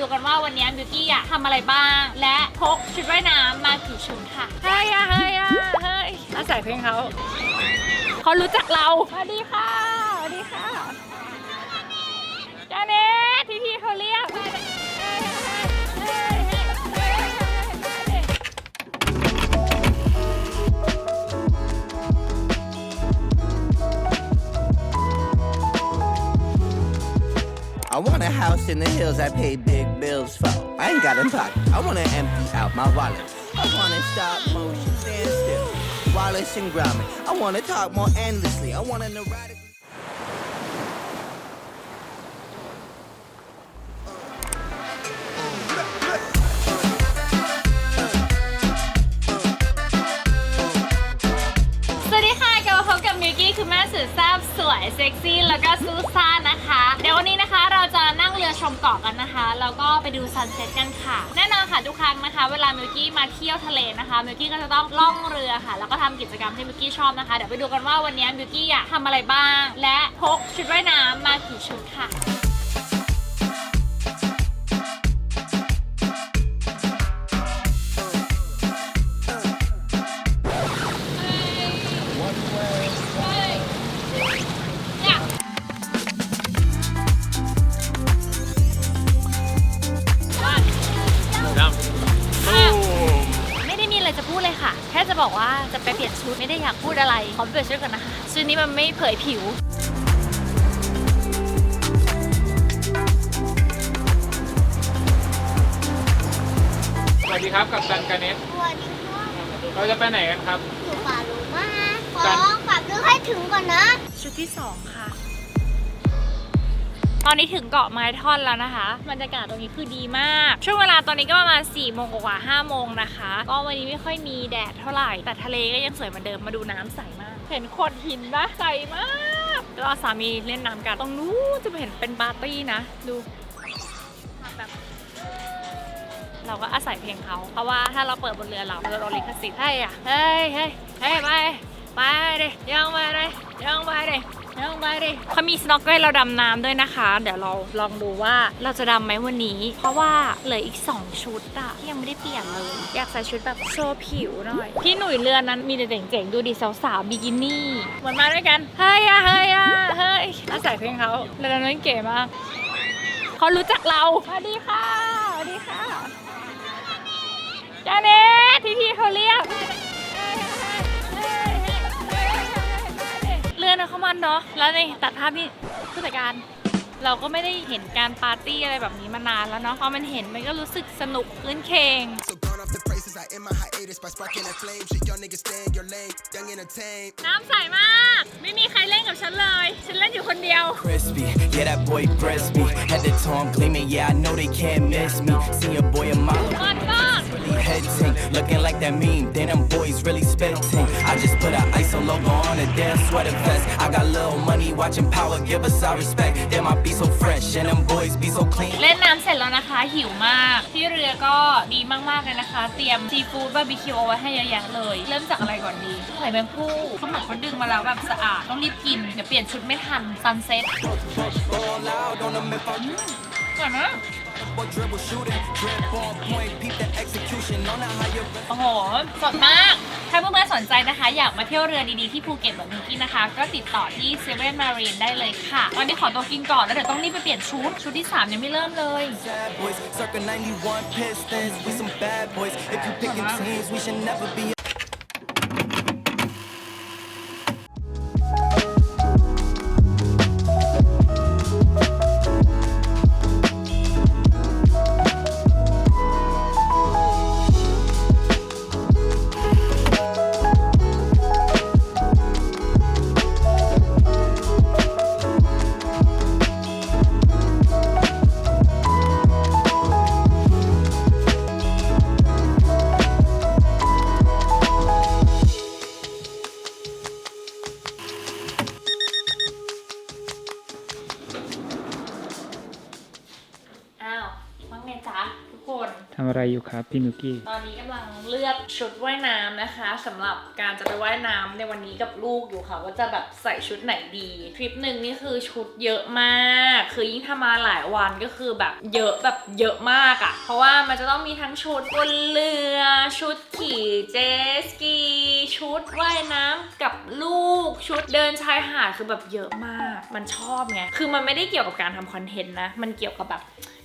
ดูกันว่าวันนี้บิวกี้อะทำอะไรบ้าง และพกชุดว่ายน้ำมากี่ชุดค่ะ เฮ้ยอะเฮ้ยอะเฮ้ยอาศัยเพลงเขา เขารู้จักเรา สวัสดีค่ะ สวัสดีค่ะจาเนตที่พี่เขาเรียก I want a house in the hills I pay big bills for. I ain't got a pocket. I wanna empty out my wallet. I wanna stop motion, stand still. Wallace and Gromit. I wanna talk more endlessly. I wanna neurotic. สวัสดีค่ะกลับมาพบกับมิวกี้คือแม่สุดแซ่บส วยเซ็กซี่แล้วก็ซูซ่านะคะ เดี๋ยววันนี้นะคะเราจะนั่งเรือชมเกาะกันนะคะแล้วก็ไปดูซันเซ็ตกันค่ะ แน่นอนค่ะทุกครั้งนะคะ เวลามิวกี้มาเที่ยวทะเลนะคะมิวกี้ก็จะต้องล่องเรือค่ะ แล้วก็ทำกิจกรรมที่มิวกี้ชอบนะคะเดี๋ยวไปดูกันว่าวันนี้มิวกี้อยากทำอะไรบ้าง และพกชุดว่ายน้ำมากี่ชุดค่ะ พูดอะไรขอเปลี่ยนชุดก่อนนะคะชุดนี้มันไม่เผยผิวสวัสดีครับกับตันกาเนตสวัสดีครับเราจะไปไหนกันครับ อยู่ป่าหรูมากขกัอนกลับเรือให้ถึงก่อนนะ ชุดที่สองค่ะ ตอนนี้ถึงเกาะไม้ท่อนแล้วนะคะบรรยากาศตรงนี้คือดีมาก ช่วงเวลาตอนนี้ก็ประมาณ4ี่โมงกว่าห้าโมงนะคะ ก็วันนี้ไม่ค่อยมีแดดเท่าไหร่ แต่ทะเลก็ยังสวยเหมือนเดิมมาดูน้ำใสมาก เห็นโขดหินปะใสมากแล้วเราสามีเล่นน้ำกันตรงนู้นจะเห็นเป็นปาร์ตี้นะ ดูแบบเราก็อาศัยเพลงเขาเพราะว่าถ้าเราเปิดบนเรือเราเราจะโดนลิขสิทธิ์ให้อะเฮ้ยเฮ้ยเฮ้ยไปไปดิยังไปดิยังไปเลย ดิยังไปดิเขามีสโนว์เกิลเราดำน้ำด้วยนะคะ เดี๋ยวเราลองดูว่าเราจะดำไหมวันนี้ เพราะว่าเหลืออีก 2 ชุดอะที่ยังไม่ได้เปลี่ยนเลย อยากใส่ชุดแบบโชว์ผิวหน่อย พี่หนุ่ยเรือนั้นมีแต่เจ๋งๆ ดูดิสาวๆบิกินี่เหมือนมาด้วยกัน เฮ้ยอะเฮ้ยอะเฮ้ยอาศัยเพลงเขาเรือนั้นเก๋มากเขารู้จักเราสวัสดีค่ะสวัสดีค่ะจาเนที่พี่เขาเรียก เลื่อนเข้ามาเนาะแล้วนี่ตัดภาพนี่ผู้จัดการ เราก็ไม่ได้เห็นการปาร์ตี้อะไรแบบนี้มานานแล้วเนาะพอมันเห็นมันก็รู้สึกสนุกขึ้นเคง So gone off the prices, I end my hiatus by sparking that flame. Shit, y'all niggas stay in your lane, young entertain. น้ำใสมาก ไม่มีใครเล่นกับฉันเลย ฉันเล่นอยู่คนเดียว crispy. Yeah, that boy crispy. Head to toe, I'm gleaming. Yeah, I know they can't miss me. See a boy a mile มากมาก really head ting, looking like that meme. Then them boys really spitting. Watching power, give us our respect. Damn, I be so fresh, and them boys be so clean. เล่นน้ำเสร็จแล้วนะคะ หิวมาก ที่เรือก็ดีมากๆเลยนะคะ เตรียมซีฟู้ดบาร์บีคิวเอาไว้ให้เยอะแยะเลย เริ่มจากอะไรก่อนดีหอยแมงผู้เขาบอกเขาดึงมาแล้วแบบสะอาด ต้องรีบกิน เดี๋ยวเปลี่ยนชุดไม่ทันซันเซ็ต Fall out on them if I ก่อนนะ or dribble shooting. Drip ball point, peep the execution. On a higher โอ้โห สดมาก ถ้าเพื่อนๆสนใจนะคะ อยากมาเที่ยวเรือดีๆที่ภูเก็ตแบบนิกกี้นะคะ ก็ติดต่อที่เซเว่นมารีนได้เลยค่ะตอนนี้ขอตัวกินก่อนแล้วเดี๋ยวต้องรีบไปเปลี่ยนชุด ชุดที่ 3 ยังไม่เริ่มเลย bad boys. Circa 91 Pistons, we some bad boys. If you picking teams, we should never be. อะไรอยู่ครับพี่มิวกี้ ตอนนี้กำลังเลือกชุดว่ายน้ำนะคะสำหรับการจะไปว่ายน้ำในวันนี้กับลูกอยู่ค่ะ ว่าจะแบบใส่ชุดไหนดีทริปหนึ่งนี่คือชุดเยอะมาก คือยิ่งทำมาหลายวันก็คือแบบเยอะแบบเยอะมากอะ่ะ เพราะว่ามันจะต้องมีทั้งชุดบนเรือ ชุดขี่เจสกี ชุดว่ายน้ำกับลูก ชุดเดินชายหาดคือแบบเยอะมาก มันชอบไง คือมันไม่ได้เกี่ยวกับการทำคอนเทนต์นะ มันเกี่ยวกับแบบ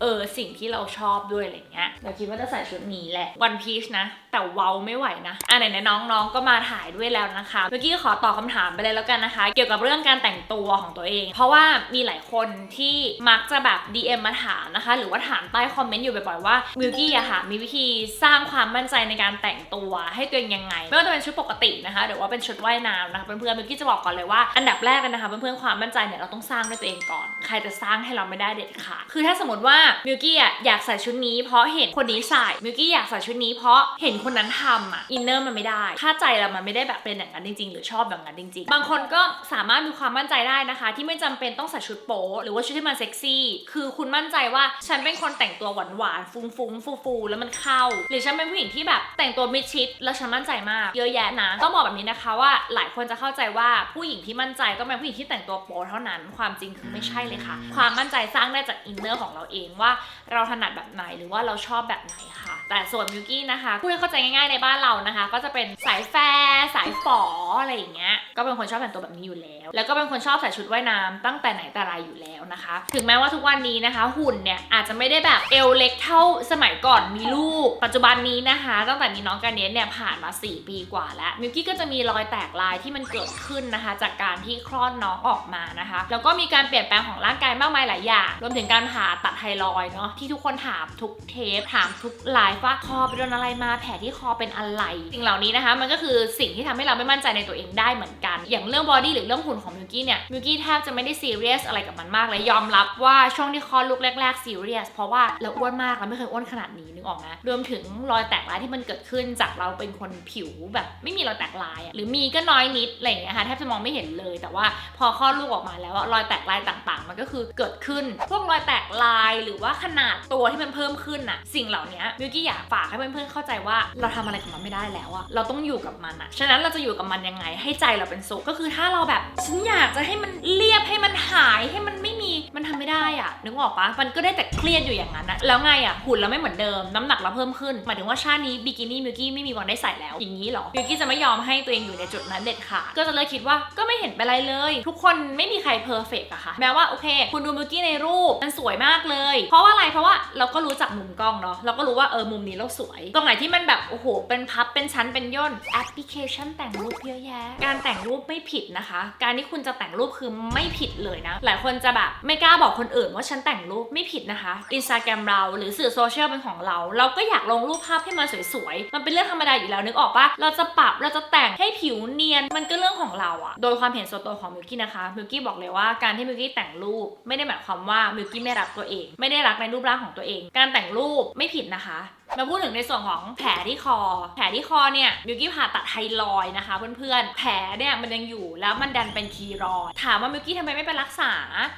เออสิ่งที่เราชอบด้วยอะไรเงี้ยเราคิดว่าจะใส่ชุดนี้แหละวันพีชนะ แต่เว้าไม่ไหวนะอะไหนๆน้องๆก็มาถ่ายด้วยแล้วนะคะ เมื่อกี้ขอตอบคำถามไปเลยแล้วกันนะคะ เกี่ยวกับเรื่องการแต่งตัวของตัวเอง เพราะว่ามีหลายคนที่มักจะแบบ DM มาถามนะคะ หรือว่าถามใต้คอมเมนต์อยู่บ่อยๆว่ามิวกี้อะค่ะมีวิธีสร้างความมั่นใจในการแต่งตัวให้ตัวเองยังไงไม่ว่าจะเป็นชุดปกตินะคะหรือว่าเป็นชุดว่ายน้ำนะคะเพื่อนๆมิวกี้จะบอกก่อนเลยว่าอันดับแรกเลยนะคะเพื่อนๆความมั่นใจเนี่ยเราต้องสร้างด้วยตัวเองก่อน ใครจะสร้างให้เราไม่ได้เด็ดขาดคือถ้าสมมติว่ามิวกี้อะอยากใส่ชุดนี้ เพราะเห็นคนนี้ใส่มิวกี้อยากใส่ชุดนี้เพราะเห็นคนนั้นทำอะอินเนอร์มันไม่ได้ ถ้าใจเรามันไม่ได้แบบเป็นอย่างนั้นจริงๆ หรือชอบแบบนั้นจริงๆ บางคนก็สามารถมีความมั่นใจได้นะคะ ที่ไม่จำเป็นต้องใส่ชุดโป๊หรือว่าชุดที่มันเซ็กซี่ คือคุณมั่นใจว่าฉันเป็นคนแต่งตัวหวานๆ ฟุ้งๆ ฟูๆ แล้วมันเข้า หรือฉันเป็นผู้หญิงที่แบบแต่งตัวมิดชิดแล้วฉันมั่นใจมาก เยอะแยะนะต้องบอกแบบนี้นะคะว่าหลายคนจะเข้าใจว่าผู้หญิงที่มั่นใจก็เป็นผู้หญิงที่แต่งตัวโป๊เท่านั้น ความจริงคือไม่ใช่เลยค่ะ ความมั่นใจสร้างได้จากอินเนอร์ของเราเองว่าเราถนัดแบบไหนหรือว่าเราชอบแบบไหนค่ะ แต่ส่วนมิวกี้นะคะพูดให้เข้าใจง่ายๆในบ้านเรานะคะ ก็จะเป็นสายแฟร์สายฝออะไรอย่างเงี้ยก็เป็นคนชอบแต่งตัวแบบนี้อยู่แล้ว แล้วก็เป็นคนชอบใส่ชุดว่ายน้ำตั้งแต่ไหนแต่ไรอยู่แล้วนะคะ ถึงแม้ว่าทุกวันนี้นะคะ หุ่นเนี่ยอาจจะไม่ได้แบบเอวเล็กเท่าสมัยก่อนมีลูก ปัจจุบันนี้นะคะ ตั้งแต่มีน้องการเนสเนี่ยผ่านมา 4 ปีกว่าแล้วมิวกี้ก็จะมีรอยแตกลายที่มันเกิดขึ้นนะคะ จากการที่คลอดน้องออกมานะคะ แล้วก็มีการเปลี่ยนแปลงของร่างกายมากมายหลายอย่าง รวมถึงการผ่าตัดไทรอยเนาะที่ทุกคนถามทุกเทปถามทุกไลฟ์ว่าคอไปโดนอะไรมาแผลที่คอเป็นอะไรสิ่งเหล่านี้นะคะ มันก็คือสิ่งที่ทำให้เราไม่มั่นใจในตัวเองได้เหมือนกัน อย่างเรื่องบอดี้หรือเรื่องหุ่นของมิวกี้เนี่ยมิวกี้แทบจะไม่ได้ซีเรียสอะไรกับมันมากเลยยอมรับว่าช่วงที่คลอดลูกแรกๆซีเรียสเพราะว่าเราอ้วนมากเราไม่เคยอ้วนขนาดนี้นึกออกไหมรวมถึงรอยแตกลายที่มันเกิดขึ้นจากเราเป็นคนผิวแบบไม่มีรอยแตกลายหรือมีก็น้อยนิดอะไรอย่างเงี้ยค่ะแทบจะมองไม่เห็นเลย แต่ว่าพอคลอดลูกออกมาแล้วรอยแตกลายต่างๆ มันก็คือเกิดขึ้น พวกรอยแตกลายหรือว่าขนาดตัวที่มันเพิ่มขึ้นอะสิ่งเหล่านี้มิวกี้อยากฝากให้เพื่อนๆเข้าใจว่าเราทำอะไรกับมันไม่ได้แล้วอะเราต้องอยู่กับมันอะฉะนั้นเราจะอยู่กับมันยังไงให้ใจเราเป็นสุขก็คือถ้าเราแบบฉันอยากจะให้มันเรียบให้มันหายให้มันไม่ มันทำไม่ได้อะนึกออกปะมันก็ได้แต่เครียดอยู่อย่างนั้นอะแล้วไงอะหุ่นเราไม่เหมือนเดิมน้ำหนักเราเพิ่มขึ้นหมายถึงว่าชาตินี้บิกินี่มิวกี้ไม่มีวันได้ใส่แล้ว อย่างนี้หรอมิวกี้จะไม่ยอมให้ตัวเองอยู่ในจุดนั้นเด็ดขาดก็จะเลยคิดว่าก็ไม่เห็นเป็นไรเลย ทุกคนไม่มีใครเพอร์เฟกต์อะค่ะแม้ว่าโอเค คุณดูมิวกี้ในรูปมันสวยมากเลย เพราะว่าอะไรเพราะว่าเราก็รู้จักมุมกล้องเนาะเราก็รู้ว่าเออมุมนี้เราสวย ตรงไหนที่มันแบบโอ้โหเป็นพับเป็นชั้นเป็นย่นแอปพลิเคชันแต่งรูปเยอะแยะการแต่งรูปไม่ผิดนะคะ การที่คุณจะแต่งรูปคือไม่ผิดเลยนะ หลายคนจะแบบไม่กล้าบอกคนอื่นว่าฉันแต่งรูปไม่ผิดนะคะอินสตาแกรมเราหรือสื่อโซเชียลเป็นของเรา เราก็อยากลงรูปภาพให้มันสวยๆ มันเป็นเรื่องธรรมดาอยู่แล้วนึกออกปะเราจะปรับเราจะแต่งให้ผิวเนียนมันก็เรื่องของเราอะโดยความเห็นส่วนตัวของมิวกี้นะคะมิวกี้บอกเลยว่าการที่มิวกี้แต่งรูปไม่ได้หมายความว่ามิวกี้ไม่รักตัวเอง ไม่ได้รักในรูปร่างของตัวเอง การแต่งรูปไม่ผิดนะคะมาพูดถึงในส่วนของแผลที่คอ แผลที่คอเนี่ยมิวกี้ผ่าตัดไทรอยนะคะเพื่อนๆ แผลเนี่ยมันยังอยู่แล้วมันดันเป็นคีรอย ถามว่ามิวกี้ทำไมไม่ไปรักษา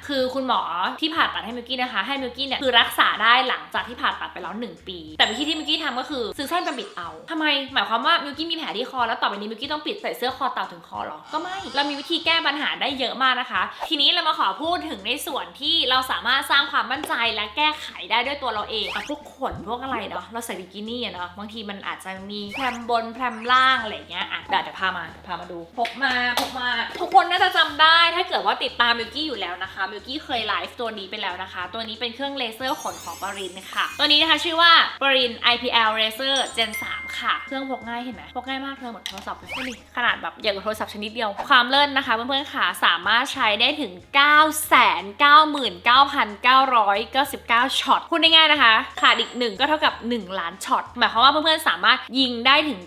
คือคุณหมอที่ผ่าตัดให้มิวกี้นะคะ ให้มิวกี้เนี่ยคือรักษาได้หลังจากที่ผ่าตัดไปแล้ว 1 ปี แต่วิธีที่มิวกี้ทำก็คือซื้อเส้นไปปิดเอาทำไม หมายความว่ามิวกี้มีแผลที่คอแล้วต่อไปนี้มิวกี้ต้องปิดใส่เสื้อคอเต่าถึงคอหรอ ก็ไม่ เรามีวิธีแก้ปัญหาได้เยอะมากนะคะ ทีนี้เรามาขอพูดถึงในส่วนที่เราสามารถสร้างความมั่นใจและแก้ไขได้ด้วยตัวเราเองพวกขนพวกอะไรเนาะเราใส่บิกินี่อะเนาะบางทีมันอาจจะมีแพรมบนแพรมล่างอะไรเงี้ยอะเดี๋ยวพามาพามาดูพกมาพกมา ทุกคนน่าจะจำได้ถ้าเกิดว่าติดตามมิวกี้อยู่แล้วนะคะมิวกี้เคยไลฟ์ตัวนี้ไปแล้วนะคะ ตัวนี้เป็นเครื่องเลเซอร์ขนของปรินค่ะ ตัวนี้นะคะชื่อว่าปริน IPL Laser Gen 3 ค่ะ เครื่องพกง่ายเห็นไหมพกง่ายมากเลยเหมือนโทรศัพท์เลยดูดิขนาดแบบอย่างกับโทรศัพท์ชนิดเดียวความเลิศนะคะเพื่อนๆค่ะสามารถใช้ได้ถึง 999,999 ช็อตพูดง่ายๆนะคะ ขาดอีกหนึ่งก็เท่ากับ 1ล้านช็อตหมายความว่าเพื่อนๆสามารถยิงได้ถึง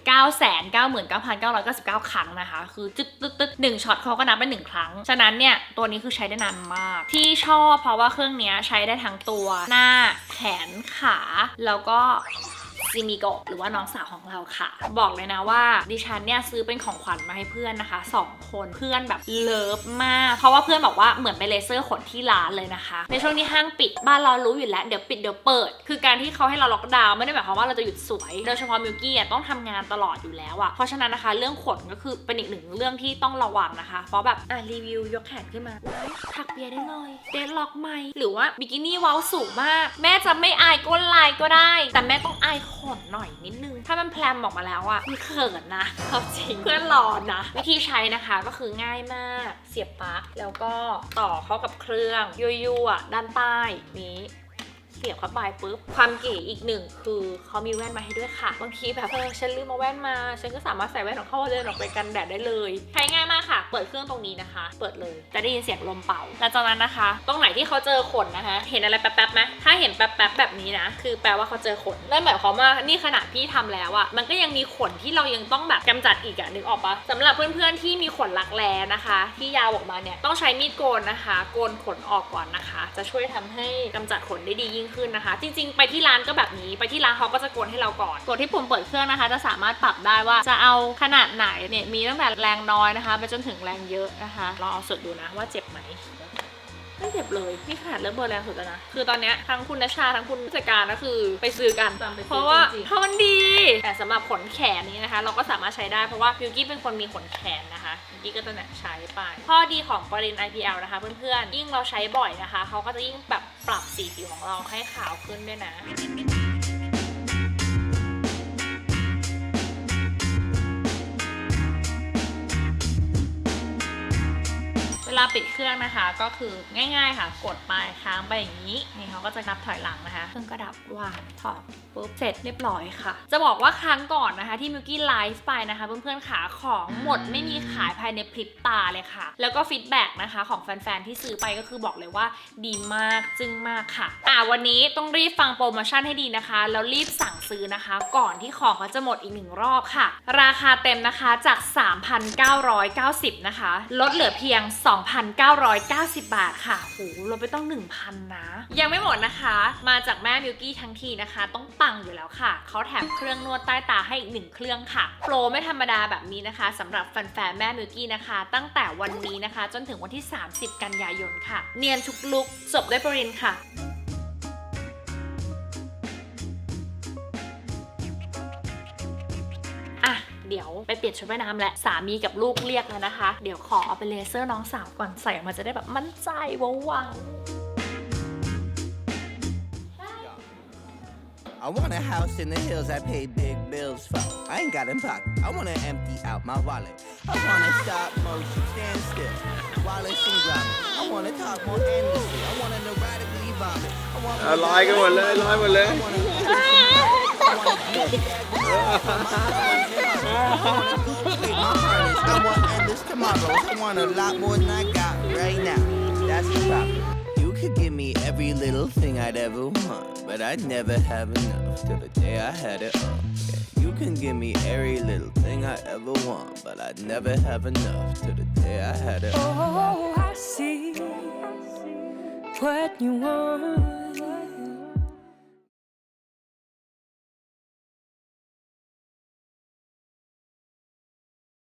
999,999 ครั้งนะคะ คือจึ๊ดตึ๊ดตึ๊ดหนึ่งช็อตเขาก็นับเป็นหนึ่งครั้ง ฉะนั้นเนี่ยตัวนี้คือใช้ได้นานมาก ที่ชอบเพราะว่าเครื่องนี้ใช้ได้ทั้งตัวหน้าแขนขาแล้วก็ ซิมิโกะหรือว่าน้องสาวของเราค่ะ บอกเลยนะว่าดิฉันเนี่ยซื้อเป็นของขวัญมาให้เพื่อนนะคะสองคนเพื่อนแบบเลิฟมาก เพราะว่าเพื่อนบอกว่าเหมือนไปเลเซอร์ขนที่ร้านเลยนะคะ ในช่วงที่ห้างปิดบ้านเรารู้อยู่แล้วเดี๋ยวปิดเดี๋ยวเปิด คือการที่เขาให้เราล็อกดาวน์ไม่ได้หมายความว่าเราจะหยุดสวยโดยเฉพาะมิวกี้อะต้องทำงานตลอดอยู่แล้วอะเพราะฉะนั้นนะคะ เรื่องขนก็คือเป็นอีกหนึ่งเรื่องที่ต้องระวังนะคะ เพราะแบบอะรีวิวยกแขนขึ้นมาถักเปียได้เลยเดนล็อกไหมหรือว่าบิกินี่เว้าสูงมาก แม่จะไม่อายก้นลายก็ได้ แต่แม่ต้องอายขนหน่อยนิดนึง ถ้ามันแพลมออกมาแล้วอะมันเขินนะเอาจริงเพื่อนรอนะ วิธีใช้นะคะก็คือง่ายมาก เสียบปลั๊กแล้วก็ต่อเข้ากับเครื่องยั่วๆด้านใต้นี้ สียบเข้าไปปุ๊บความเก๋อีกหนึ่งคือเขามีแว่นมาให้ด้วยค่ะบางทีแบบเออฉันลืมมาแว่นมา ฉันก็สามารถใส่แว่นของเขาเดินออกไปกันแดดได้เลยใช้ง่ายมากค่ะ เปิดเครื่องตรงนี้นะคะ เปิดเลยจะได้ยินเสียงลมเป่าหลังจากนั้นนะคะ ตรงไหนที่เขาเจอขนนะคะ เห็นอะไรแป๊บๆไหมถ้าเห็นแป๊บๆแบบนี้นะ คือแปลว่าเขาเจอขนนั่นหมายความว่านี่ขนาดพี่ทำแล้วอะมันก็ยังมีขนที่เรายังต้องแบบกำจัดอีกอะนึกออกปะสำหรับเพื่อนๆที่มีขนรักแร้นะคะ ที่ยาวออกมาเนี่ยต้องใช้มีดโกนนะคะ โกนขนออกก่อนนะคะ จะช่วยทำให้กำจัดขนได้ดียิ่งขึ้นนะคะ จริงๆ ไปที่ร้านก็แบบนี้ ไปที่ร้านเขาก็จะโกนให้เราก่อน กดที่ปุ่มเปิดเครื่องนะคะ จะสามารถปรับได้ว่าจะเอาขนาดไหนเนี่ยมีตั้งแต่แรงน้อยนะคะ ไปจนถึงแรงเยอะนะคะลองเอาสุดดูนะว่าเจ็บไหม ไม่เจ็บเลยนี่ขนาดเริ่มเบอร์แรงสุดแล้วนะ คือตอนเนี้ยทั้งคุณนชชาทั้งคุณผู้จัดการก็คือไปซื้อกันเพราะว่าเพราะมันดี แต่สำหรับขนแขนนี้นะคะ เราก็สามารถใช้ได้เพราะว่าพิวกี้เป็นคนมีขนแขนนะคะพิวกี้ก็จะเนี่ยใช้ไป ข้อดีของปริน IPL นะคะเพื่อนๆ ยิ่งเราใช้บ่อยนะคะ เขาก็จะยิ่งแบบปรับสีผิวของเราให้ขาวขึ้นด้วยนะ ลาปิดเครื่องนะคะก็คือง่าย ๆ ค่ะ กดไปค้างไปอย่างนี้นี่เขาก็จะนับถอยหลังนะคะเครื่องก็ดับวางถอดปุ๊บเสร็จเรียบร้อยค่ะ จะบอกว่าครั้งก่อนนะคะที่มิวกี้ไลฟ์ไปนะคะ เพื่อนๆขาของหมดไม่มีขายภายในพริบตาเลยค่ะ แล้วก็ฟีดแบ็กนะคะของแฟนๆที่ซื้อไปก็คือบอกเลยว่าดีมากจึ้งมากค่ะ อ่าวันนี้ต้องรีบฟังโปรโมชั่นให้ดีนะคะ แล้วรีบสั่งซื้อนะคะ ก่อนที่ของเขาจะหมดอีกหนึ่งรอบค่ะ ราคาเต็มนะคะจาก 3,990 นะคะ ลดเหลือเพียง 2,990 บาทค่ะโหลดไปต้อง 1,000 นะ ยังไม่หมดนะคะ มาจากแม่มิวกี้ทั้งทีนะคะ ต้องปังอยู่แล้วค่ะ เขาแถมเครื่องนวดใต้ตาให้อีกหนึ่งเครื่องค่ะ โปรไม่ธรรมดาแบบนี้นะคะสำหรับแฟนๆแม่มิวกี้นะคะ ตั้งแต่วันนี้นะคะ จนถึงวันที่ 30 กันยายนค่ะ เนียนทุกลุกจบด้วยปรินค่ะอะเดี๋ยวไปเปลี่ยนชุดว่ายน้ำและสามีกับลูกเรียกแล้วนะคะ เดี๋ยวขอเอาไปเลเซอร์น้องสาวก่อนใส่ออกมาจะได้แบบมั่นใจว้าวัง I want a house in the hills I pay big bills for. I ain't got in pocket. I wanna empty out my wallet. I wanna stop motion, stand still. Wallace and Gromit. I wanna talk more endlessly. I wanna neurotically vomit. I want like it, well, like it. I want endless tomorrows. I want a lot more than I got right now. That's the problem. You could give me every little thing I'd ever want, but I'd never have enough till the day I had it all. Yeah, you can give me every little thing I ever want, but I'd never have enough till the day I had it all. Oh, I see what you want.